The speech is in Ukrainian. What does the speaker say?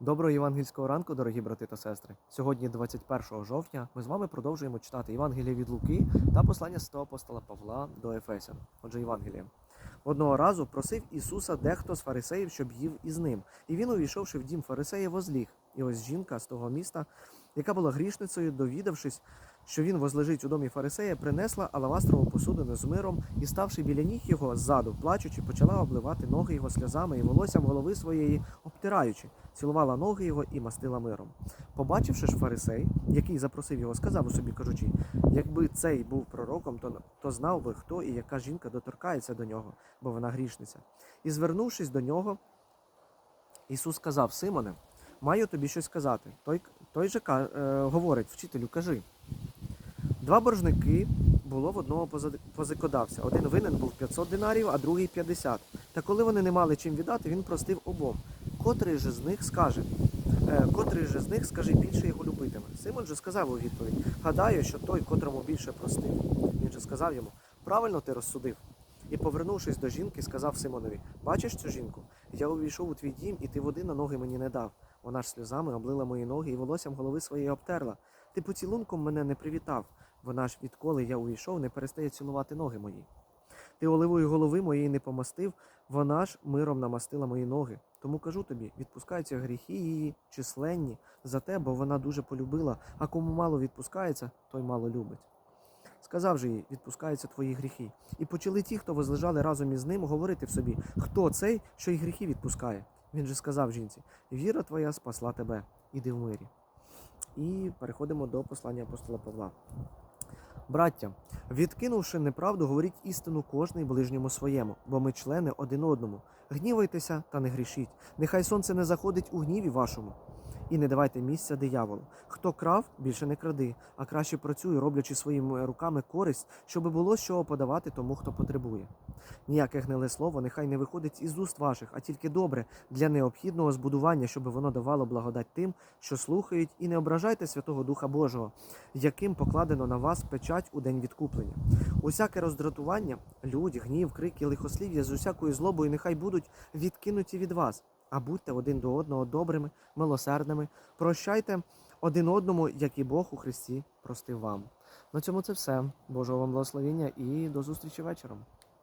Доброго євангельського ранку, дорогі брати та сестри. Сьогодні, 21 жовтня, ми з вами продовжуємо читати Євангеліє від Луки та послання святого апостола Павла до Ефесян. Отже, Євангеліє. Одного разу просив Ісуса дехто з фарисеїв, щоб їв із ним. І він, увійшовши в дім фарисея, возліг. І ось жінка з того міста, яка була грішницею, довідавшись, що він возлежить у домі фарисея, принесла алавастрову посудину з миром і, ставши біля ніг його ззаду, плачучи, почала обливати ноги його сльозами і волоссям голови своєї, обтираючи, цілувала ноги його і мастила миром. Побачивши ж фарисей, який запросив його, сказав у собі, кажучи, якби цей був пророком, то, то знав би, хто і яка жінка доторкається до нього, бо вона грішниця. І звернувшись до нього, Ісус сказав: Симоне, маю тобі щось сказати. Той, той же е, говорить, вчителю, кажи. Два боржники було в одного позикодавця. Один винен був 500 динарів, а другий 50. Та коли вони не мали чим віддати, він простив обом. Котрий же з них скаже, е, котрий же з них скаже більше його любитиме. Симон же сказав у відповідь: Гадаю, що той, котрому більше простив. Він же сказав йому: Правильно ти розсудив. І, повернувшись до жінки, сказав Симонові: Бачиш цю жінку? Я увійшов у твій дім, і ти води на ноги мені не дав. Вона ж сльозами облила мої ноги і волоссям голови своєї обтерла. Ти поцілунком мене не привітав. Вона ж, відколи я увійшов, не перестає цілувати ноги мої. Ти оливою голови моєї не помастив, вона ж миром намастила мої ноги. Тому кажу тобі, відпускаються гріхи її численні за те, бо вона дуже полюбила, а кому мало відпускається, той мало любить. Сказав же їй, відпускаються твої гріхи. І почали ті, хто возлежали разом із ним, говорити в собі, хто цей, що й гріхи відпускає. Він же сказав жінці: Віра твоя спасла тебе, іди в мирі. І переходимо до послання апостола Павла. Браття, відкинувши неправду, говоріть істину кожний ближньому своєму, бо ми члени один одному. Гнівайтеся та не грішіть. Нехай сонце не заходить у гніві вашому. І не давайте місця дияволу. Хто крав, більше не кради, а краще працюй, роблячи своїми руками користь, щоби було чого подавати тому, хто потребує. Ніяке гниле слово нехай не виходить із уст ваших, а тільки добре для необхідного збудування, щоб воно давало благодать тим, що слухають, і не ображайте Святого Духа Божого, яким покладено на вас печать у день відкуплення. Усяке роздратування, людь, гнів, крики, лихослів'я з усякою злобою нехай будуть відкинуті від вас, а будьте один до одного добрими, милосердними, прощайте один одному, як і Бог у Христі простив вам. На цьому це все. Божого вам благословення і до зустрічі вечором.